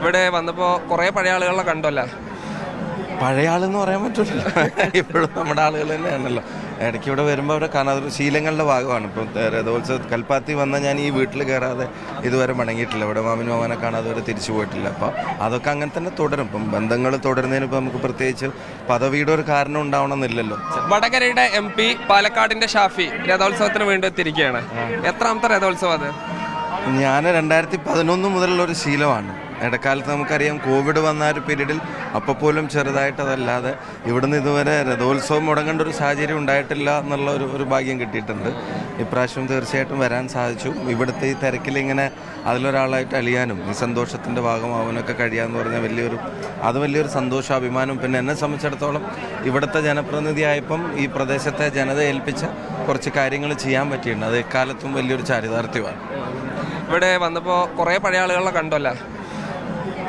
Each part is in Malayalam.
ഇവിടെ വന്നപ്പോൾ കുറേ പഴയ ആളുകളെ കണ്ടല്ല. പഴയ ആളെന്ന് പറയാൻ പറ്റില്ല ഇപ്പോഴും നമ്മുടെ ആളുകൾ തന്നെയാണല്ലോ. ഇടയ്ക്ക് ഇവിടെ വരുമ്പോൾ അവിടെ കാണാം അതൊരു ശീലങ്ങളുടെ ഭാഗമാണ്. ഇപ്പം രഥോത്സവ കൽപ്പാത്തി വന്ന ഞാൻ ഈ വീട്ടിൽ കയറാതെ ഇതുവരെ മടങ്ങിയിട്ടില്ല. ഇവിടെ മാമിന് മാമനെ കാണാതെ വരെ തിരിച്ചു പോയിട്ടില്ല. അപ്പോൾ അതൊക്കെ അങ്ങനെ തന്നെ തുടരും. ഇപ്പം ബന്ധങ്ങൾ തുടരുന്നതിന് ഇപ്പം നമുക്ക് പ്രത്യേകിച്ച് പദവിയുടെ ഒരു കാരണം ഉണ്ടാവണമെന്നില്ലല്ലോ. വടകരയുടെ എം പി പാലക്കാടിന്റെ ഷാഫി രഥോത്സവത്തിന് വേണ്ടി എത്തിയിരിക്കുകയാണ്. എത്രാമത്തെ രഥോത്സവം അത്? ഞാൻ രണ്ടായിരത്തി പതിനൊന്ന് മുതലുള്ള ഒരു ശീലമാണ്. ഇടക്കാലത്ത് നമുക്കറിയാം കോവിഡ് വന്ന ഒരു പീരീഡിൽ അപ്പോൾ പോലും ചെറുതായിട്ടതല്ലാതെ ഇവിടുന്ന് ഇതുവരെ രഥോത്സവം മുടങ്ങേണ്ട ഒരു സാഹചര്യം ഉണ്ടായിട്ടില്ല എന്നുള്ള ഒരു ഒരു ഭാഗ്യം കിട്ടിയിട്ടുണ്ട്. ഇപ്രാവശ്യം തീർച്ചയായിട്ടും വരാൻ സാധിച്ചു. ഇവിടുത്തെ ഈ തിരക്കിൽ ഇങ്ങനെ അതിലൊരാളായിട്ട് അലിയാനും ഈ സന്തോഷത്തിന്റെ ഭാഗമാവാനൊക്കെ കഴിയാമെന്ന് പറഞ്ഞാൽ വലിയൊരു അത് വലിയൊരു സന്തോഷം അഭിമാനം പിന്നെ എന്നെ സംബന്ധിച്ചിടത്തോളം ഇവിടുത്തെ ജനപ്രതിനിധിയായപ്പം ഈ പ്രദേശത്തെ ജനത ഏൽപ്പിച്ച കുറച്ച് കാര്യങ്ങൾ ചെയ്യാൻ പറ്റിയിട്ടുണ്ട്. അത് എക്കാലത്തും വലിയൊരു ചാരിതാർത്ഥ്യമാണ്. ഇവിടെ വന്നപ്പോൾ കുറേ പഴയ ആളുകളെ കണ്ടല്ലേ.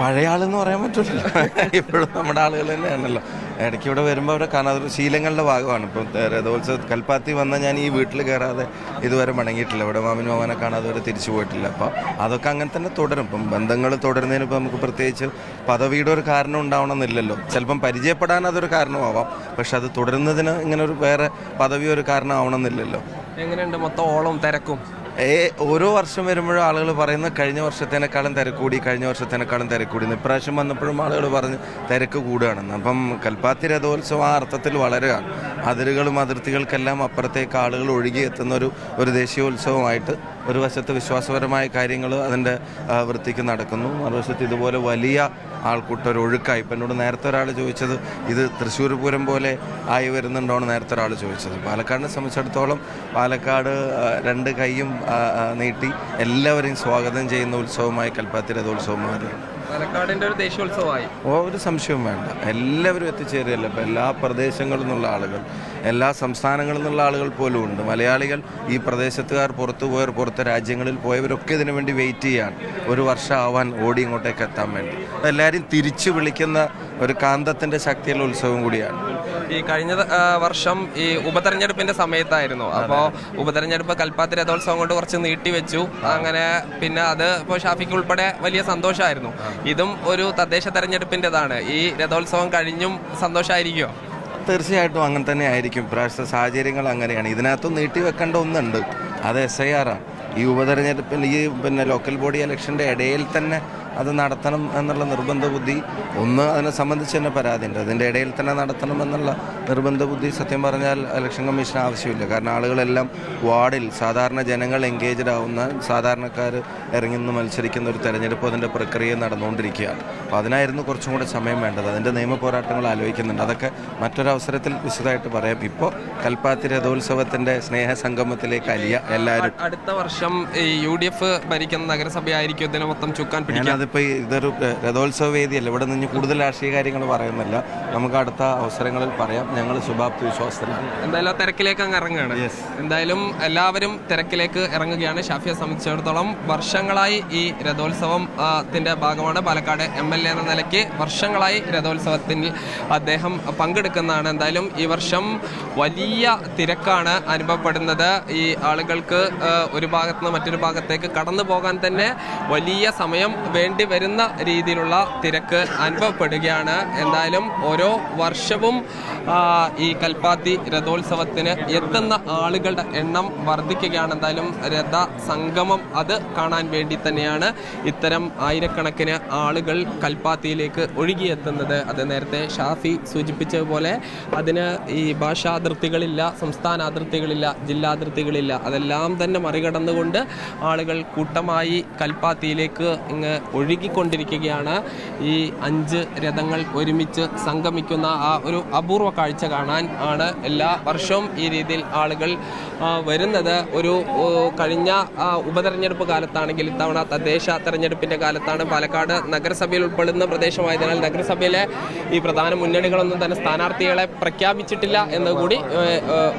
പഴയ ആളെന്ന് പറയാൻ പറ്റില്ല ഇപ്പോഴും നമ്മുടെ ആളുകൾ തന്നെയാണല്ലോ. ഇടയ്ക്ക് ഇവിടെ വരുമ്പോൾ അവിടെ കാണാം അതൊരു ശീലങ്ങളുടെ ഭാഗമാണ്. ഇപ്പം രഥോത്സവം കൽപ്പാത്തി വന്ന ഞാൻ ഈ വീട്ടിൽ കയറാതെ ഇതുവരെ മടങ്ങിയിട്ടില്ല. ഇവിടെ മാമിന് മാമനെ കാണാതെ വരെ തിരിച്ചു പോയിട്ടില്ല. അപ്പോൾ അതൊക്കെ അങ്ങനെ തന്നെ തുടരും. ഇപ്പം ബന്ധങ്ങൾ തുടരുന്നതിന് ഇപ്പം നമുക്ക് പ്രത്യേകിച്ച് പദവിയുടെ ഒരു കാരണം ഉണ്ടാവണമെന്നില്ലല്ലോ. ചിലപ്പം പരിചയപ്പെടാൻ അതൊരു കാരണമാവാം. പക്ഷെ അത് തുടരുന്നതിന് ഇങ്ങനെ ഒരു വേറെ പദവി ഒരു കാരണം ആവണമെന്നില്ലല്ലോ എങ്ങനെയുണ്ട് മൊത്തം ഓളം തിരക്കും? ഓരോ വർഷം വരുമ്പോഴും ആളുകൾ പറയുന്ന കഴിഞ്ഞ വർഷത്തേനേക്കാളും തിരക്ക് കൂടി കഴിഞ്ഞ വർഷത്തേനേക്കാളും തിരക്ക് കൂടി. ഇപ്രാവശ്യം വന്നപ്പോഴും ആളുകൾ പറഞ്ഞ് തിരക്ക് കൂടുകയാണെന്ന് അപ്പം കൽപ്പാത്തി രഥോത്സവം ആ അർത്ഥത്തിൽ വളരുകയാണ്. അതിരുകളും അതിർത്തികൾക്കെല്ലാം അപ്പുറത്തേക്ക് ആളുകൾ ഒഴുകിയെത്തുന്ന ഒരു ഒരു ദേശീയോത്സവമായിട്ട് ഒരു വശത്ത് വിശ്വാസപരമായ കാര്യങ്ങൾ അതിന്റെ വൃത്തിക്ക് നടക്കുന്നു. മറുവശത്ത് ഇതുപോലെ വലിയ ആൾക്കൂട്ടം ഒരു ഒഴുക്കായി. ഇപ്പം എന്നോട് നേരത്തെ ഒരാൾ ചോദിച്ചത് ഇത് തൃശ്ശൂർ പൂരം പോലെ ആയി വരുന്നുണ്ടോ എന്ന് നേരത്തെ ഒരാൾ ചോദിച്ചത്. പാലക്കാടിനെ സംബന്ധിച്ചിടത്തോളം പാലക്കാട് രണ്ട് കൈയും നീട്ടി എല്ലാവരെയും സ്വാഗതം ചെയ്യുന്ന ഉത്സവമായി കൽപ്പാത്തി രഥോത്സവം മാറുകയാണ് പാലക്കാടിന്റെ ഒരു ദേശീയോത്സവമായി. ഓ ഒരു സംശയവും വേണ്ട. എല്ലാവരും എത്തിച്ചേരുകയല്ല? ഇപ്പം എല്ലാ പ്രദേശങ്ങളിൽ നിന്നുള്ള ആളുകൾ എല്ലാ സംസ്ഥാനങ്ങളിൽ നിന്നുള്ള ആളുകൾ പോലും ഉണ്ട്. മലയാളികൾ ഈ പ്രദേശത്തുകാർ പുറത്തു പോയവർ പുറത്തെ രാജ്യങ്ങളിൽ പോയവരൊക്കെ ഇതിനു വേണ്ടി വെയിറ്റ് ചെയ്യാൻ ഒരു വർഷം ആവാൻ ഓടി ഇങ്ങോട്ടേക്ക് എത്താൻ വേണ്ടി. എല്ലാവരും തിരിച്ചു വിളിക്കുന്ന ഒരു കാന്തത്തിന്റെ ശക്തിയുള്ള ഉത്സവം കൂടിയാണ്. ഈ കഴിഞ്ഞ വർഷം ഈ ഉപതെരഞ്ഞെടുപ്പിന്റെ സമയത്തായിരുന്നു. അപ്പോൾ ഉപതെരഞ്ഞെടുപ്പ് കൽപ്പാത്തി രഥോത്സവം കൊണ്ട് കുറച്ച് നീട്ടിവെച്ചു അങ്ങനെ പിന്നെ അത് ഇപ്പോൾ ഷാഫിക്ക് ഉൾപ്പെടെ വലിയ സന്തോഷമായിരുന്നു ഇതും ഒരു തദ്ദേശ തെരഞ്ഞെടുപ്പിന്റെതാണ് ഈ രഥോത്സവം കഴിഞ്ഞും സന്തോഷമായിരിക്കുമോ തീർച്ചയായിട്ടും അങ്ങനെ തന്നെ ആയിരിക്കും. ഇപ്രാവശ്യത്തെ സാഹചര്യങ്ങൾ അങ്ങനെയാണ്. ഇതിനകത്തും നീട്ടി വെക്കേണ്ട ഒന്നുണ്ട്. അത് എസ് ഐ ആർ ആണ്. ഈ ഉപതെരഞ്ഞെടുപ്പിൽ ഈ പിന്നെ ലോക്കൽ ബോഡി ഇലക്ഷന്റെ ഇടയിൽ തന്നെ അത് നടത്തണം എന്നുള്ള നിർബന്ധ ബുദ്ധി ഒന്ന് അതിനെ സംബന്ധിച്ച് തന്നെ പരാതിയുണ്ട്. അതിന്റെ ഇടയിൽ തന്നെ നടത്തണം എന്നുള്ള നിർബന്ധ ബുദ്ധി സത്യം പറഞ്ഞാൽ ഇലക്ഷൻ കമ്മീഷൻ ആവശ്യമില്ല. കാരണം ആളുകളെല്ലാം വാർഡിൽ സാധാരണ ജനങ്ങൾ എൻഗേജ്ഡ് ആവുന്ന സാധാരണക്കാർ ഇറങ്ങി നിന്ന് മത്സരിക്കുന്ന ഒരു തെരഞ്ഞെടുപ്പ് അതിന്റെ പ്രക്രിയ നടന്നുകൊണ്ടിരിക്കുകയാണ്. അപ്പോൾ അതിനായിരുന്നു കുറച്ചും കൂടെ സമയം വേണ്ടത്. അതിന്റെ നിയമ പോരാട്ടങ്ങൾ ആലോചിക്കുന്നുണ്ട്. അതൊക്കെ മറ്റൊരവസരത്തിൽ വിശദമായിട്ട് പറയാം. ഇപ്പോൾ കൽപ്പാത്തി രഥോത്സവത്തിന്റെ സ്നേഹ സംഗമത്തിലേക്ക് അലിയ എല്ലാവരും. അടുത്ത വർഷം ഈ യു ഡി എഫ് ഭരിക്കുന്ന നഗരസഭയായിരിക്കും ഇതിനെ മൊത്തം ചുക്കാൻ പിടിക്കാൻ. അതിപ്പോൾ ഇതൊരു രഥോത്സവ വേദിയല്ല. ഇവിടെ നിന്ന് കൂടുതൽ രാഷ്ട്രീയ കാര്യങ്ങൾ പറയുന്നില്ല. നമുക്ക് അടുത്ത അവസരങ്ങളിൽ പറയാം. ഞങ്ങൾ ശുഭാപ്തി വിശ്വാസത്തിലാണ്. എന്തായാലും തിരക്കിലേക്ക് അങ്ങ് ഇറങ്ങുകയാണ്. എന്തായാലും എല്ലാവരും തിരക്കിലേക്ക് ഇറങ്ങുകയാണ്. ഷാഫിയെ സംബന്ധിച്ചിടത്തോളം വർഷങ്ങളായി ഈ രഥോത്സവം ആ, ഭാഗമാണ്. പാലക്കാട് എം എൽ എ എന്ന നിലയ്ക്ക് വർഷങ്ങളായി രഥോത്സവത്തിൽ അദ്ദേഹം പങ്കെടുക്കുന്നതാണ്. എന്തായാലും ഈ വർഷം വലിയ തിരക്കാണ് അനുഭവപ്പെടുന്നത്. ഈ ആളുകൾക്ക് ഒരു ഭാഗത്ത് നിന്ന് മറ്റൊരു ഭാഗത്തേക്ക് കടന്നു പോകാൻ തന്നെ വലിയ സമയം വേണ്ടി വരുന്ന രീതിയിലുള്ള തിരക്ക് അനുഭവപ്പെടുകയാണ്. എന്തായാലും ഓരോ വർഷവും ആ, ഈ കൽപ്പാത്തി രഥോത്സവത്തിന് എത്തുന്ന ആളുകളുടെ എണ്ണം വർദ്ധിക്കുകയാണ്. എന്തായാലും രഥ സംഗമം അത് കാണാൻ വേണ്ടി തന്നെയാണ് ഇത്തരം ആയിരക്കണക്കിന് ആളുകൾ കൽപ്പാത്തിയിലേക്ക് ഒഴുകിയെത്തുന്നത്. അത് നേരത്തെ ഷാഫി സൂചിപ്പിച്ചതുപോലെ അതിന് ഈ ഭാഷാതിർത്തികളില്ല സംസ്ഥാന അതിർത്തികളില്ല ജില്ലാതിർത്തികളില്ല. അതെല്ലാം തന്നെ മറികടന്നുകൊണ്ട് ആളുകൾ കൂട്ടമായി കൽപ്പാത്തിയിലേക്ക് ഇങ്ങ് ഒഴുകിക്കൊണ്ടിരിക്കുകയാണ്. ഈ അഞ്ച് രഥങ്ങൾ ഒരുമിച്ച് സംഗമിക്കുന്ന ആ ഒരു അപൂർവ കാഴ്ച കാണാൻ ആണ് എല്ലാ വർഷവും ഈ രീതിയിൽ ആളുകൾ വരുന്നത്. ഒരു കഴിഞ്ഞ ഉപതെരഞ്ഞെടുപ്പ് കാലത്താണെങ്കിൽ ഇത്തവണ തദ്ദേശ തെരഞ്ഞെടുപ്പിന്റെ കാലത്താണ് പാലക്കാട് നഗരസഭയിൽ ഉൾപ്പെടുന്ന പ്രദേശമായതിനാൽ നഗരസഭയിലെ ഈ പ്രധാന മുന്നണികളൊന്നും തന്നെ സ്ഥാനാർത്ഥികളെ പ്രഖ്യാപിച്ചിട്ടില്ല എന്നുകൂടി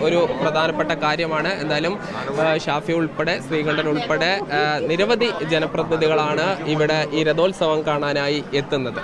ഒരു പ്രധാനപ്പെട്ട കാര്യമാണ്. എന്തായാലും ഷാഫി ഉൾപ്പെടെ ശ്രീകണ്ഠൻ ഉൾപ്പെടെ നിരവധി ജനപ്രതിനിധികളാണ് ഇവിടെ ഈ രഥോത്സവം കാണാനായി എത്തുന്നത്.